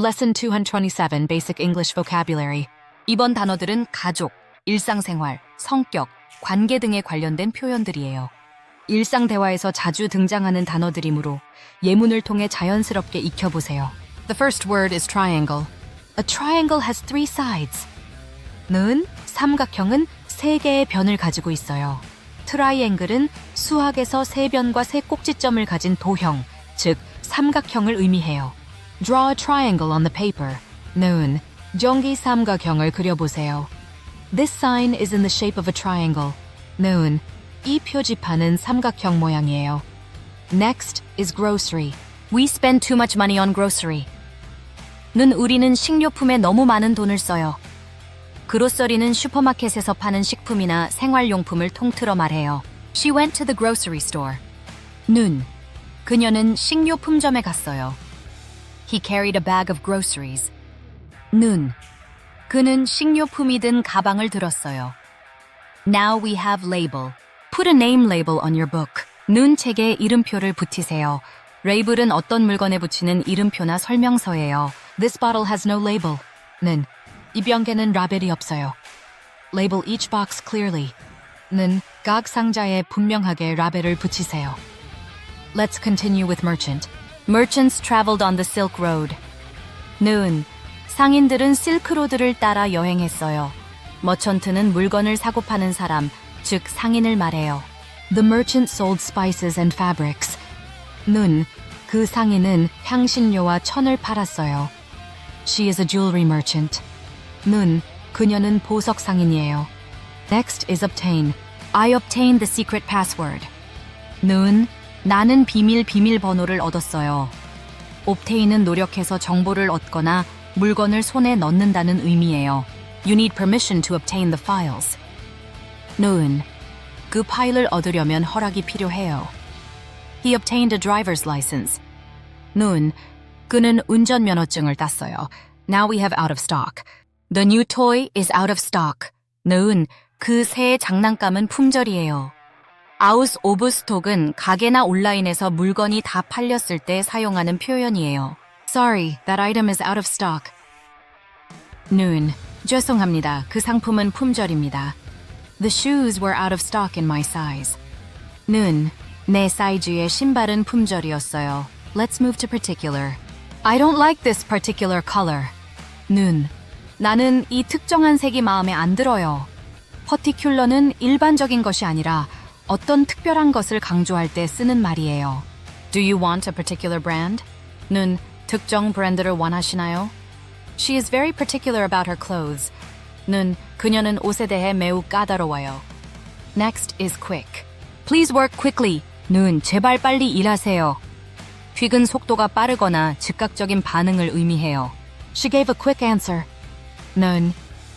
Lesson 227 Basic English Vocabulary. 이번 단어들은 가족, 일상생활, 성격, 관계 등에 관련된 표현들이에요. 일상 대화에서 자주 등장하는 단어들이므로 예문을 통해 자연스럽게 익혀보세요. The first word is triangle. A triangle has three sides. 는 삼각형은 세 개의 변을 가지고 있어요. 트라이앵글은 수학에서 세 변과 세 꼭지점을 가진 도형, 즉 삼각형을 의미해요. Draw a triangle on the paper. 는 정기 삼각형을 그려보세요. This sign is in the shape of a triangle. 는이 표지판은 삼각형 모양이에요. Next is grocery. We spend too much money on grocery. 는 우리는 식료품에 너무 많은 돈을 써요. 그로서리는 슈퍼마켓에서 파는 식품이나 생활용품을 통틀어 말해요. She went to the grocery store. 눈. 그녀는 식료품점에 갔어요. He carried a bag of groceries. 눈. 그는 식료품이 든 가방을 들었어요. Now we have label. Put a name label on your book. 눈 책에 이름표를 붙이세요. 레이블은 어떤 물건에 붙이는 이름표나 설명서예요. This bottle has no label. 는이 병개는 라벨이 없어요. Label each box clearly. 는각 상자에 분명하게 라벨을 붙이세요. Let's continue with merchant. Merchants traveled on the Silk Road. 는 상인들은 실크로드를 따라 여행했어요. 머천트는 물건을 사고 파는 사람, 즉 상인을 말해요. The merchant sold spices and fabrics. 눈, 그 상인은 향신료와 천을 팔았어요. She is a jewelry merchant. 눈, 그녀는 보석 상인이에요. Next is obtain. I obtained the secret password. 눈, 나는 비밀 비밀번호를 얻었어요. obtain은 노력해서 정보를 얻거나 물건을 손에 넣는다는 의미예요. You need permission to obtain the files. 눈, 그 파일을 얻으려면 허락이 필요해요. He obtained a driver's license. 눈, 그는 운전면허증을 땄어요. Now we have out of stock. The new toy is out of stock. 눈, 그새 장난감은 품절이에요. Out of stock은 가게나 온라인에서 물건이 다 팔렸을 때 사용하는 표현이에요. Sorry, that item is out of stock. 눈, 죄송합니다. 그 상품은 품절입니다. The shoes were out of stock in my size. 눈, 내 사이즈의 신발은 품절이었어요. Let's move to particular. I don't like this particular color. 눈, 나는 이 특정한 색이 마음에 안 들어요. particular는 일반적인 것이 아니라 어떤 특별한 것을 강조할 때 쓰는 말이에요. Do you want a particular brand? 눈, 특정 브랜드를 원하시나요? She is very particular about her clothes. 눈, 그녀는 옷에 대해 매우 까다로워요. Next is quick. Please work quickly. 눈, 제발 빨리 일하세요. 퀵은 속도가 빠르거나 즉각적인 반응을 의미해요. She gave a quick answer. 눈,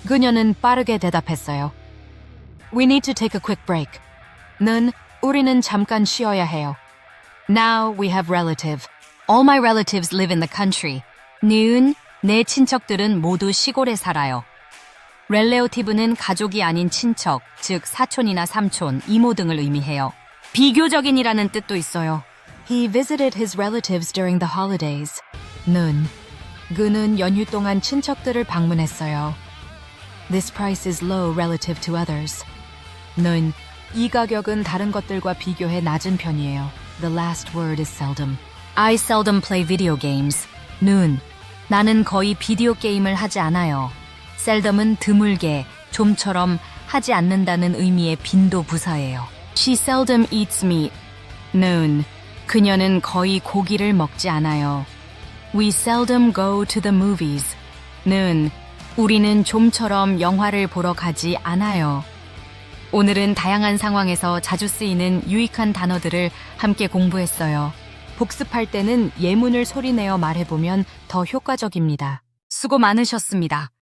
그녀는 빠르게 대답했어요. We need to take a quick break. 는, 우리는 잠깐 쉬어야 해요. Now we have relative. All my relatives live in the country. 는, 내 친척들은 모두 시골에 살아요. 렐레오티브는 가족이 아닌 친척, 즉 사촌이나 삼촌, 이모 등을 의미해요. 비교적인이라는 뜻도 있어요. He visited his relatives during the holidays. 는, 그는 연휴 동안 친척들을 방문했어요. This price is low relative to others. 는, 이 가격은 다른 것들과 비교해 낮은 편이에요. The last word is seldom. I seldom play video games. 눈, 나는 거의 비디오 게임을 하지 않아요. 셀덤은 드물게, 좀처럼 하지 않는다는 의미의 빈도 부사예요. She seldom eats meat. 눈, 그녀는 거의 고기를 먹지 않아요. We seldom go to the movies. 는, 우리는 좀처럼 영화를 보러 가지 않아요. 오늘은 다양한 상황에서 자주 쓰이는 유익한 단어들을 함께 공부했어요. 복습할 때는 예문을 소리내어 말해보면 더 효과적입니다. 수고 많으셨습니다.